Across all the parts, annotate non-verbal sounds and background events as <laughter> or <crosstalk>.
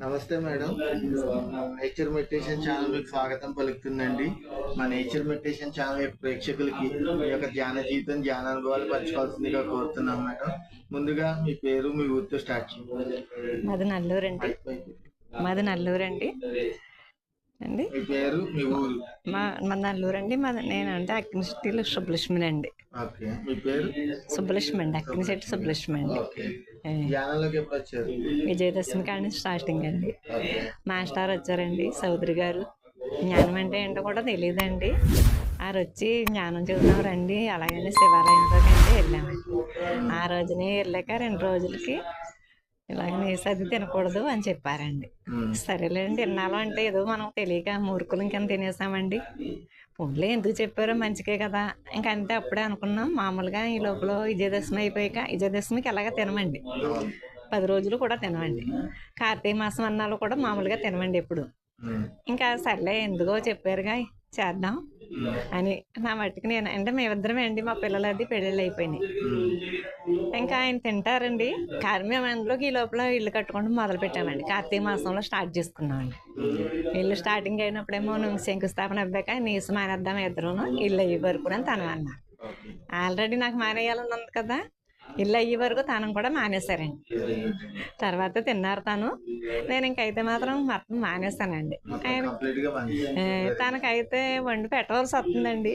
నమస్తే madam. Nature meditation channel మీకు స్వాగతం పలుకుతుందండి. మా నేచర్ మెడిటేషన్ ఛానల్ యొక్క ప్రేక్షకులకి మీ యొక్క ధ్యాన జీవితం ధ్యాన అనుభవాలు పంచుకోవాల్సిందిగా కోరుతున్నాం మేడం. ముందుగా మీ పేరు మీ ఊరితో స్టార్ట్ చేయండి. మాది నల్లూరండి. మాది నల్లూరండి. అండి? అండి మీ మీ నల్లూరు అండి మా నేను అంటే అండి. మీ పేరు? సుబ్బలక్ష్మి అండి. సుబ్బలక్ష్మి అండి. ఏ, ధ్యానంలోకి ఎప్పుడు వచ్చారు? విజయదశమి కాడి స్టార్టింగ్ అండి. మాస్టర్ వచ్చారండి చౌదరి గారు. జ్ఞానం అంటే ఏంటో కూడా తెలియదండి ఆరు వచ్చి జ్ఞానం చెబుతాం రండి. అలాగని శివాలయంలోకి అంటే వెళ్ళామండి ఆ రోజునే వెళ్ళాక రెండు రోజులకి ఇలాగ నీసు అది తినకూడదు అని చెప్పారండి. సరేలేండి తిన్నాలో అంటే ఏదో మనం తెలియక మూర్ఖులు ఇంకెంత తినేసామండి. పోన్లే ఎందుకు చెప్పారో మంచికే కదా. ఇంకా అంతే అప్పుడే అనుకున్నాం. మామూలుగా ఈ లోపల విజయదశమి అయిపోయాక విజయదశమికి ఎలాగ తినమండి. పది రోజులు కూడా తినమండి. కార్తీక మాసం అన్నాలు కూడా మామూలుగా తినమండి ఎప్పుడు. ఇంకా సర్లే ఎందుకో చెప్పారుగా. చేద్దాం. అని నా మట్టుకు నేను అంటే మేమిద్దరమే అండి మా పిల్లలది పెళ్ళిళ్ళు అయిపోయినాయి. ఇంకా ఆయన తింటారండి. కానీ మేము అందులోకి ఈ లోపల ఇల్లు కట్టుకుంటూ మొదలు పెట్టామండి. కార్తీక మాసంలో స్టార్ట్ చేసుకున్నామండి. ఇల్లు స్టార్టింగ్ అయినప్పుడేమో నువ్వు శంకుస్థాపన అవ్వాక నీసు మానేద్దాం ఇద్దరును ఇల్లు అయ్యే వరకు అని తను అన్నా ఆల్రెడీ నాకు మానేయాలని ఉంది కదా. ఇల్లు అయ్యే వరకు తను కూడా మానేశారండి. తర్వాత తిన్నారు తను నేను ఇంకైతే మాత్రం మొత్తం మానేశానండి మొత్తం ఆయన తనకైతే వండి పెట్టవలసి వస్తుందండి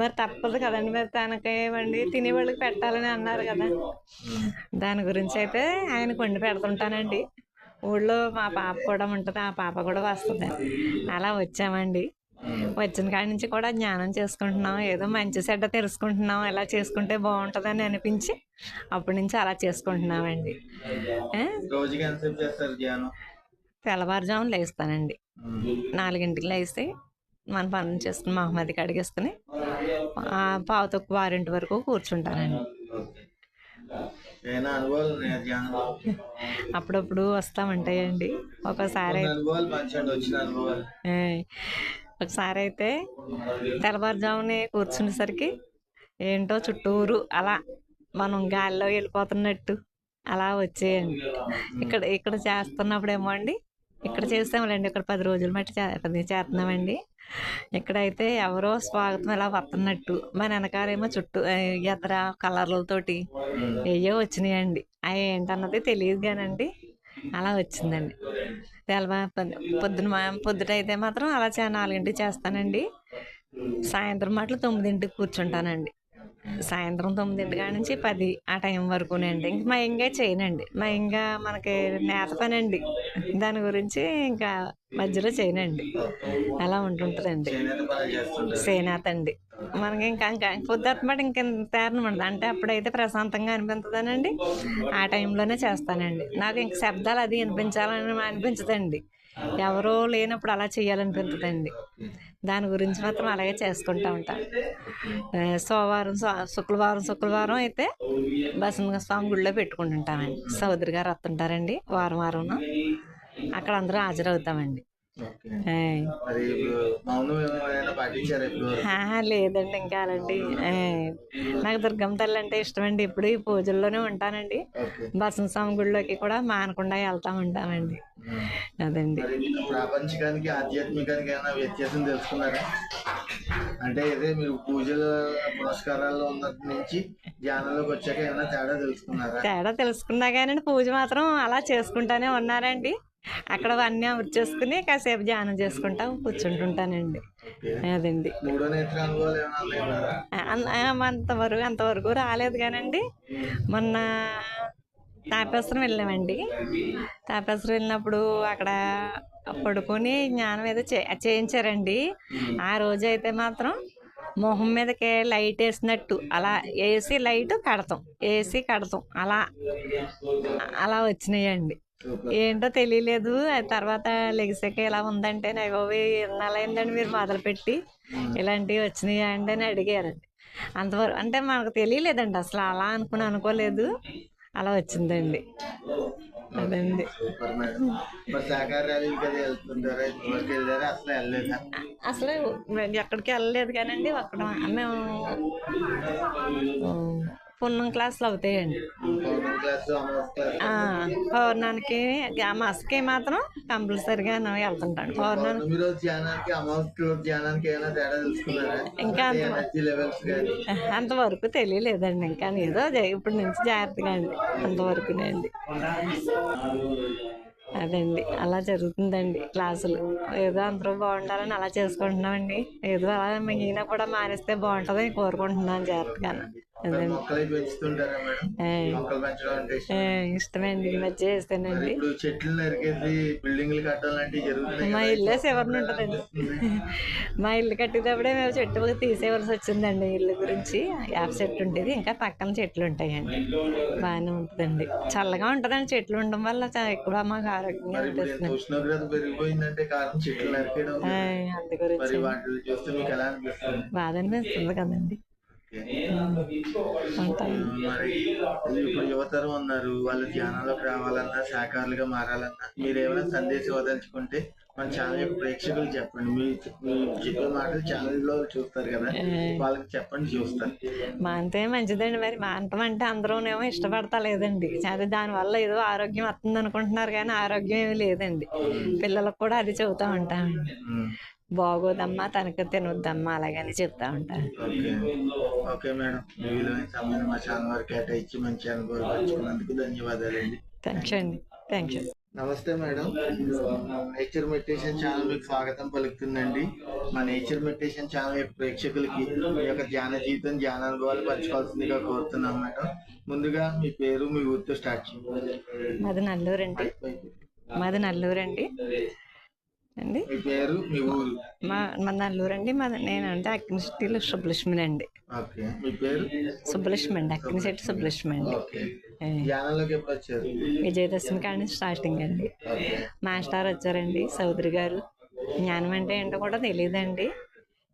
మరి తప్పదు కదండి మరి తనకి వండి తినేవాళ్ళకి పెట్టాలని అన్నారు కదా. దాని గురించి అయితే ఆయనకు వండి పెడుతుంటానండి ఊళ్ళో మా పాప కూడా ఉంటుంది ఆ పాప కూడా వస్తుంది అలా వచ్చామండి. వచ్చిన కాడి నుంచి కూడా జ్ఞానం చేసుకుంటున్నాం. ఏదో మంచి చెడ్డ తెలుసుకుంటున్నాం. ఎలా చేసుకుంటే బాగుంటుందని అనిపించి అప్పటి నుంచి అలా చేసుకుంటున్నామండి. తెల్లవారుజామున లేస్తానండి. నాలుగింటికి లేస్తే మన పనులు చేసుకుని మహమ్మది కడిగేసుకుని ఆ పావు తక్కువ ఆరింటి వరకు కూర్చుంటానండి. అప్పుడప్పుడు వస్తామంటాయండి. ఒకసారి ఒకసారి అయితే తెల్లవారుజామునే కూర్చునేసరికి ఏంటో చుట్టూరు అలా మనం గాలిలో వెళ్ళిపోతున్నట్టు అలా వచ్చేయండి. ఇక్కడ ఇక్కడ చేస్తున్నప్పుడేమో అండి ఇక్కడ చేస్తాములేండి ఇక్కడ పది రోజులు మట్టి చే పది చేస్తున్నామండి. ఇక్కడైతే ఎవరో స్వాగతం ఇలా వస్తున్నట్టు మన వెనకాలేమో చుట్టూ ఎదర కలర్లతోటి ఏయో వచ్చినాయండి. అవి ఏంటన్నది తెలియదు కానండి. అలా వచ్చిందండి. తెల్లవా పొద్దున పొద్దుట అయితే మాత్రం అలా చే నాలుగింటికి చేస్తానండి. సాయంత్రం మాటలు తొమ్మిదింటికి కూర్చుంటానండి. సాయంత్రం తొమ్మిదింటి కాడ నుంచి పది ఆ టైం వరకునండి ఇంక మా ఇంకా చేయనండి. మా ఇంకా మనకి నేత పని అండి దాని గురించి ఇంకా మధ్యలో చేయనండి. అలా ఉంటుంటుందండి. సేనాథ్ అండి. మనకి ఇంకా ఇంకా పొద్దున్నమాట ఇంకెంత ఉండదు. అంటే అప్పుడైతే ప్రశాంతంగా అనిపించదనండి ఆ టైంలోనే చేస్తానండి. నాకు ఇంక శబ్దాలు అది వినిపించాలని అనిపించదండి. ఎవరో లేనప్పుడు అలా చేయాలనిపించదండి దాని గురించి మాత్రం అలాగే చేసుకుంటా ఉంటాను సోమవారం సో- శుక్రవారం శుక్రవారం అయితే బసంగ స్వామి గుడిలో పెట్టుకుంటుంటామండి. సోదరి గారు వస్తుంటారండి వారం వారం అక్కడ అందరూ హాజరవుతామండి. లేదండి ఇంకా అలాంటి నాకు దుర్గమ్మ తల్లి అంటే ఇష్టమండి. ఇప్పుడు ఈ పూజల్లోనే ఉంటానండి. బసన స్వామి గుడిలోకి కూడా మానకుండా వెళ్తా ఉంటామండి. అదండి. మరి ప్రాపంచికానికి ఆధ్యాత్మికానికి ఏమైనా వ్యత్యాసం తెలుసుకున్నారా? అంటే ఇదే మీరు పూజల పురస్కారాల్లో ఉన్నటి నుంచి ధ్యానంలోకి వచ్చాక ఏమైనా తేడా తెలుసుకున్నారా? తేడా తెలుసుకున్నా కానీ పూజ మాత్రం అలా చేసుకుంటానే ఉన్నారండి. అక్కడ అన్నీ చేసుకుని కాసేపు ధ్యానం చేసుకుంటా కూర్చుంటుంటానండి. అదండి. అంతవరకు అంతవరకు రాలేదు కానండి. మొన్న తాపేశ్వరం వెళ్ళామండి. తాపేశ్వరం వెళ్ళినప్పుడు అక్కడ పడుకొని జ్ఞానం ఏదో చే చేయించారండి. ఆ రోజు అయితే మాత్రం మొహం మీదకి లైట్ వేసినట్టు అలా వేసి లైట్ కడతాం వేసి కడతాం. అలా అలా వచ్చినాయండి. ఏంటో తెలియలేదు. తర్వాత లెగిసాక ఇలా ఉందంటే నాకు ఎన్నాళ్ళైందండి మీరు మొదలుపెట్టి ఇలాంటివి వచ్చినాయా అండి? అని అడిగారండి. అంతవరకు అంటే మనకు తెలియలేదండి. అసలు అలా అనుకుని అనుకోలేదు. అలా వచ్చిందండి. అదండి. అసలు అసలు ఎక్కడికి వెళ్ళలేదు కానండి. అక్కడ మేము పున్నం క్లాసులు అవుతాయండి. పౌర్ణానికి అమాసకి మాత్రం కంపల్సరిగా వెళ్తుంటాను పౌర్ణానికి ఇంకా అంతవరకు తెలియలేదండి. ఇంకా ఏదో ఇప్పటి నుంచి జాగ్రత్తగా అండి. అంతవరకునండి అదండి. అలా జరుగుతుందండి క్లాసులు. ఏదో అందరూ బాగుండాలని అలా చేసుకుంటున్నామండి. ఏదో అలా ఈయన కూడా మానేస్తే బాగుంటుందని కోరుకుంటున్నాను జాగ్రత్తగా ఇష్టమండి. ఈ మధ్య చేస్తానండి. ఇప్పుడు చెట్లు నరికేసి బిల్డింగ్లు కట్టాలంటే జరుగుతున్నాయి మా. ఇల్లే శివరిని ఉంటుందండి. <laughs> మా ఇల్లు కట్టేటప్పుడే మేము చెట్టు తీసేవలసి వచ్చిందండి ఇల్లు గురించి. యాప చెట్టు ఉండేది ఇంకా పక్కన చెట్లు ఉంటాయండి. బాగానే ఉంటుందండి. చల్లగా ఉంటుందండి చెట్లు ఉండడం వల్ల ఎక్కువ మాకు ఆరోగ్యంగా ఇంత అనిపిస్తుంది. ఉష్ణోగ్రత పెరిగిపోయిందంటే కారణం చెట్లు నరికేయడం. అందు గురించి. బాధ అనిపిస్తుంది కదండి. ఇప్పుడు యువతరం ఉన్నారు వాళ్ళు ధ్యానంలోకి రావాలన్నా శాఖాలుగా మారాలన్నా మీరు ఏమైనా సందేశం వదలుచుకుంటే మన ఛానల్ యొక్క ప్రేక్షకులు చెప్పండి. మీ మీ చెప్పే మాటలు ఛానల్లో చూస్తారు కదా వాళ్ళకి చెప్పండి చూస్తారు. మానితే మంచిదండి మరి. మానటం అంటే అందరూనేమో ఇష్టపడతా లేదండి అదే దానివల్ల ఏదో ఆరోగ్యం వస్తుంది అనుకుంటున్నారు కానీ ఆరోగ్యం ఏమీ లేదండి. పిల్లలకు కూడా అది చెబుతా ఉంటామండి. బాగోదమ్మా తనకు తినొద్దమ్మా అలాగని చెప్తా ఉంటాను ఓకే. Okay madam. మీ విలువైన సమయం మా ఛానల్ వారికి కేటాయించి మంచి అనుభవాలు పంచుకున్నందుకు ధన్యవాదాలండి. థ్యాంక్స్ అండి. నమస్తే మేడం. నేచర్ మెడిటేషన్ ఛానల్ మీకు స్వాగతం పలుకుతుందండి. మా నేచర్ మెడిటేషన్ ఛానల్ యొక్క ప్రేక్షకులకి మీ యొక్క ధ్యాన జీవితం ధ్యాన అనుభవాలు పంచుకోవాల్సిందిగా కోరుతున్నాం మేడం. ముందుగా మీ పేరు మీ ఊరితో స్టార్ట్ చేయండి. మాది నల్లూరు అండి మాది నల్లూరు అండి? మీ నల్లూరు అండి మా నేను అంటే అక్కిన సిటీలో సుబ్బలక్ష్మిని అండి. సుబ్బలక్ష్మి అండి. అక్కిన సిటీ సుబ్బలక్ష్మి అండి. విజయదశమి కాడి స్టార్టింగ్ అండి. మాస్టర్ వచ్చారండి చౌదరి గారు. జ్ఞానం అంటే ఏంటో కూడా తెలియదండి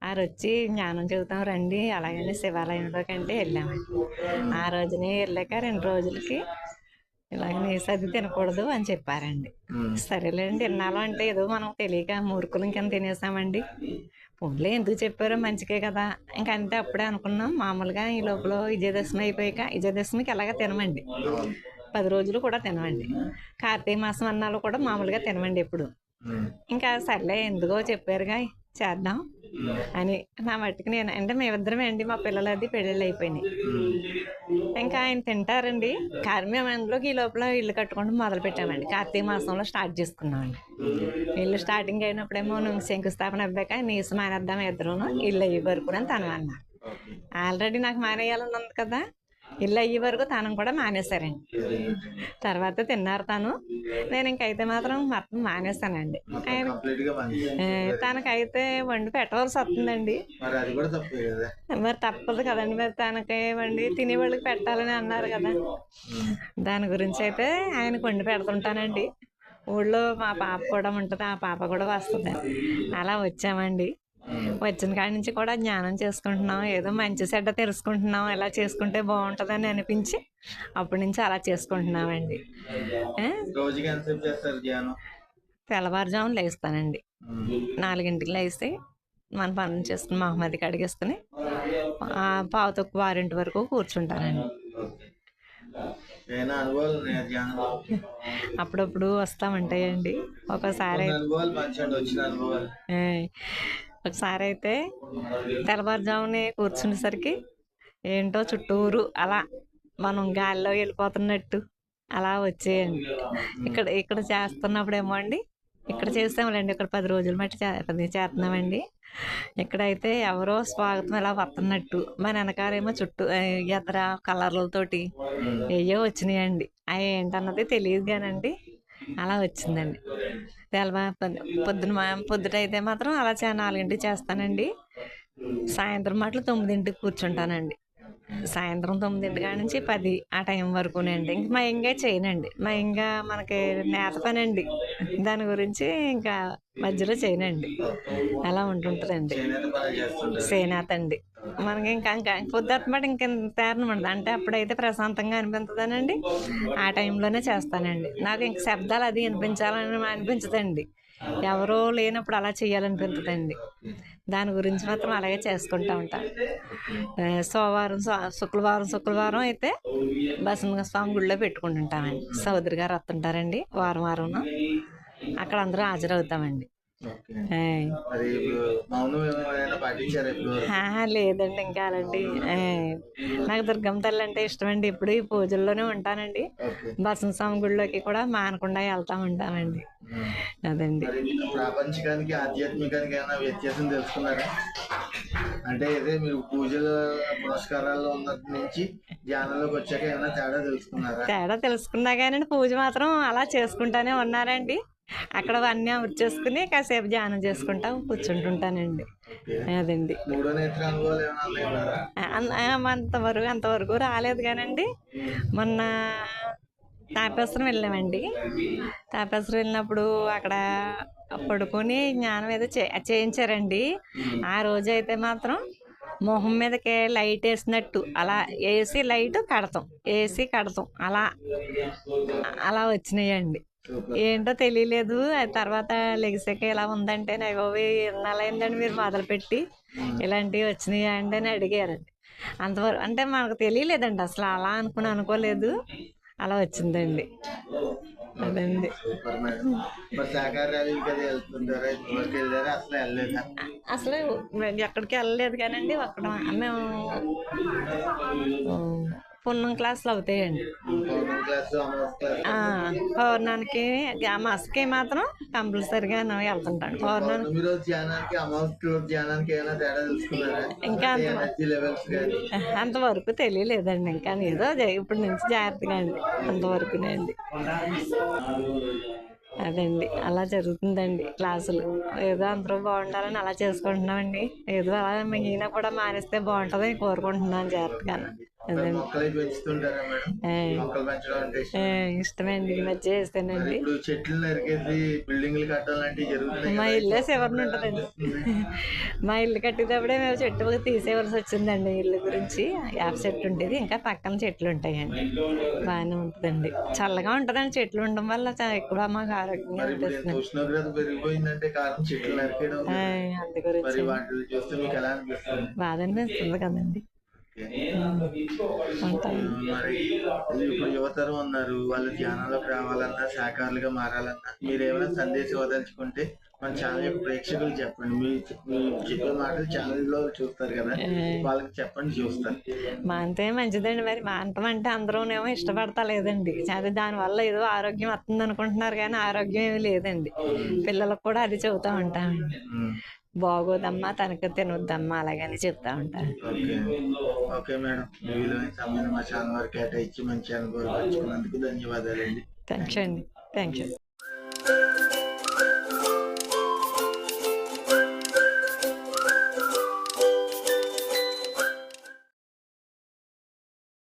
ఆరు వచ్చి జ్ఞానం చెబుతాం రండి. అలాగని శివాలయంలోకి అంటే వెళ్ళామండి. ఆ రోజునే వెళ్ళాక రెండు రోజులకి ఇలాగ నీసు అది తినకూడదు అని చెప్పారండి. సరేలేండి తిన్నాలో అంటే ఏదో మనం తెలియక మూర్ఖులు ఇంకెంత తినేసామండి. పోన్లే ఎందుకు చెప్పారో మంచికే కదా. ఇంకా అంతే అప్పుడే అనుకున్నాం మామూలుగా ఈ లోపల విజయదశమి అయిపోయాక విజయదశమికి ఎలాగ తినమండి. పది రోజులు కూడా తినమండి. కార్తీక మాసం అన్నాలు కూడా మామూలుగా తినమండి ఎప్పుడు. ఇంకా సర్లే ఎందుకో చెప్పారుగా. చేద్దాం. అని నా మట్టుకు నేను అంటే మేమిద్దరమే అండి మా పిల్లలది పెళ్ళిళ్ళు అయిపోయినాయి. ఇంకా ఆయన తింటారండి. మేము అందులోకి ఈ లోపల ఇల్లు కట్టుకుంటూ మొదలు పెట్టామండి. కార్తీక మాసంలో స్టార్ట్ చేసుకున్నామండి. ఇల్లు స్టార్టింగ్ అయినప్పుడేమో నువ్వు శంకుస్థాపన అవ్వాక నీసు మానేద్దాం ఇద్దరును ఇల్లు అయ్యే వరకు అని తను అన్నా ఆల్రెడీ నాకు మానేయాలని ఉంది కదా. ఇల్లు అయ్యే వరకు తను కూడా మానేశారండి. తర్వాత తిన్నారు తను. నేను ఇంకైతే మాత్రం మొత్తం మానేశానండి. ఆయన తనకైతే వండి పెట్టవలసి వస్తుందండి. మరి తప్పదు కదండి మరి తనకి వండి తినేవాళ్ళకి పెట్టాలని అన్నారు కదా. దాని గురించి అయితే ఆయనకు వండి పెడుతుంటానండి. ఊళ్ళో మా పాప కూడా ఉంటుంది ఆ పాప కూడా వస్తుంది. అలా వచ్చామండి. వచ్చిన కాడి నుంచి కూడా జ్ఞానం చేసుకుంటున్నాం. ఏదో మంచి చెడ్డ తెలుసుకుంటున్నాం. ఎలా చేసుకుంటే బాగుంటుందని అనిపించి అప్పటి నుంచి అలా చేసుకుంటున్నామండి. తెల్లవారుజామున లేస్తానండి. నాలుగింటికి లేసి మన పనులు చేసుకుని మహమ్మది కడిగేసుకుని ఆ పావు తక్కువ ఆరింటి వరకు కూర్చుంటానండి. అప్పుడప్పుడు వస్తూ ఉంటాయండి ఒకసారి ఒకసారి అయితే తెల్లవారుజామునే కూర్చునేసరికి ఏంటో చుట్టూరు అలా మనం గాలిలో వెళ్ళిపోతున్నట్టు అలా వచ్చేయండి. ఇక్కడ ఇక్కడ చేస్తున్నప్పుడేమో అండి ఇక్కడ చేస్తాములేండి ఇక్కడ పది రోజులు మట్టి చే పది చేస్తున్నామండి. ఇక్కడైతే ఎవరో స్వాగతం ఇలా వస్తున్నట్టు మన వెనకాలేమో చుట్టూ ఎదర కలర్లతోటి ఏయో వచ్చినాయండి. అవి ఏంటన్నది తెలియదు కానండి అలా వచ్చిందండి. తెల్లవా పొద్దున మా- అయితే మాత్రం అలా చే నాలుగింటికి చేస్తానండి. సాయంత్రం మాటలు తొమ్మిదింటికి కూర్చుంటానండి. సాయంత్రం తొమ్మిదింటి కాడ నుంచి పది ఆ టైం వరకునండి. ఇంక మా ఇంకా చేయనండి. మా ఇంకా మనకి నేత పని అండి దాని గురించి ఇంకా మధ్యలో చేయనండి. అలా ఉంటుంటుందండి. చేనేత అండి మనకి ఇంకా ఇంకా పొద్దున్నమాట ఇంకెంత ఉండదు అంటే అప్పుడైతే ప్రశాంతంగా అనిపించదనండి ఆ టైంలోనే చేస్తానండి. నాకు ఇంక శబ్దాలు అది వినిపించాలని అనిపించదండి. ఎవరో లేనప్పుడు అలా చేయాలనిపిస్తుందండి. దాని గురించి మాత్రం అలాగే చేసుకుంటా ఉంటాను సోమవారం సో- శుక్రవారం శుక్రవారం అయితే బసంగ స్వామి గుడిలో పెట్టుకుంటుంటామండి. సోదరి గారు వస్తుంటారండి. వారం వారం అక్కడ అందరూ హాజరవుతామండి. లేదండి ఇంకా అలాంటి. నాకు దుర్గమ్మ తల్లి అంటే ఇష్టమండి ఇప్పుడు ఈ పూజల్లోనే ఉంటానండి. బసంత స్వామి గుడిలోకి కూడా మానకుండా వెళ్తా ఉంటామండి. అదండి. ప్రాపంచికానికి ఆధ్యాత్మికానికి ఏమైనా వ్యత్యాసం తెలుసుకున్నారా? అంటే ఇదే మీరు పూజల పురస్కారాల్లో ఉన్నటి నుంచి ధ్యానంలోకి వచ్చాక ఏమైనా తేడా తెలుసుకున్నారా? తేడా తెలుసుకున్నా కానీ పూజ మాత్రం అలా చేసుకుంటానే ఉన్నారండి. అక్కడ అన్నీ చేసుకుని కాసేపు ధ్యానం చేసుకుంటా కూర్చుంటుంటానండి. అదండి. అంతవరకు అంతవరకు రాలేదు కానండి. మొన్న తాపేశ్వరం వెళ్ళామండి. తాపేశ్వరం వెళ్ళినప్పుడు అక్కడ పడుకొని జ్ఞానం ఏదో చే చేయించారండి. ఆ రోజు అయితే మాత్రం మొహం మీదకి లైట్ వేసినట్టు అలా వేసి లైట్ కడతాం వేసి కడతాం. అలా అలా వచ్చినాయండి. ఏంటో తెలియలేదు. తర్వాత లెగిసాక ఇలా ఉందంటే నాకు ఎన్నాళ్ళైందండి మీరు మొదలుపెట్టి. ఇలాంటివి వచ్చినాయి అండి? అని అడిగారండి. అంతవరకు అంటే మనకు తెలియలేదండి అసలు. అలా అనుకుని అనుకోలేదు. అలా వచ్చిందండి. అదండి. అసలు ఎక్కడికి వెళ్ళలేదు కానండి. అక్కడ మేము పున్నం క్లాసులు అవుతాయండి. పౌర్ణానికి ఆ మాసకి మాత్రం కంపల్సరిగా వెళ్తుంటాను పౌర్ణానికి ఇంకా అంతవరకు తెలియలేదండి. ఇంకా ఏదో ఇప్పటి నుంచి జాగ్రత్తగా అండి. అంతవరకునండి అదండి. అలా జరుగుతుందండి క్లాసులు. ఏదో అందరూ బాగుండాలని అలా చేసుకుంటున్నామండి. ఏదో అలా ఈయన కూడా మానేస్తే బాగుంటుందని కోరుకుంటున్నాను జాగ్రత్తగా ఇష్టమండి ఈ మధ్య చేస్తానండి చెట్లు నరికేసి బిల్డింగ్లు కట్టాలంటే జరుగుతున్నాయి మా. ఇల్లే శివరిని ఉంటుందండి? <laughs> మా ఇల్లు కట్టేటప్పుడే మేము చెట్టు తీసేవలసి వచ్చిందండి ఇల్లు గురించి. యాప చెట్టు ఉండేది ఇంకా పక్కన చెట్లు ఉంటాయండి. బాగానే ఉంటుందండి. చల్లగా ఉంటుందండి చెట్లు ఉండడం వల్ల ఎక్కువ మాకు ఆరోగ్యంగా అనిపిస్తుంది. అందు గురించి. బాధ అనిపిస్తుంది కదండి. ఇప్పుడు యువతరం ఉన్నారు. వాళ్ళు ధ్యానంలోకి రావాలన్నా శాఖారులుగా మారాలన్నా. మీరు ఏమైనా సందేశం వదలుచుకుంటే మన ఛానల్ యొక్క ప్రేక్షకులు చెప్పండి. మీ చెప్పే మాటలు ఛానల్లో చూస్తారు కదా. వాళ్ళకి చెప్పండి చూస్తారు. మానితే మంచిదండి మరి. మానటం అంటే అందరూనేమో ఇష్టపడతా లేదండి అది దానివల్ల ఏదో ఆరోగ్యం వస్తుంది అనుకుంటున్నారు కానీ ఆరోగ్యం ఏమీ లేదండి. పిల్లలకు కూడా అది చెబుతూ ఉంటామండి. బాగోదమ్మా తనకు తినొద్దమ్మా అలాగని చెప్తా ఉంటాను ఓకే. మేడం. మీ విలువైన సమయం మా ఛానల్ వారికి కేటాయించి మంచి పంచుకున్నందుకు ధన్యవాదాలండి. థ్యాంక్స్ అండి. Thank you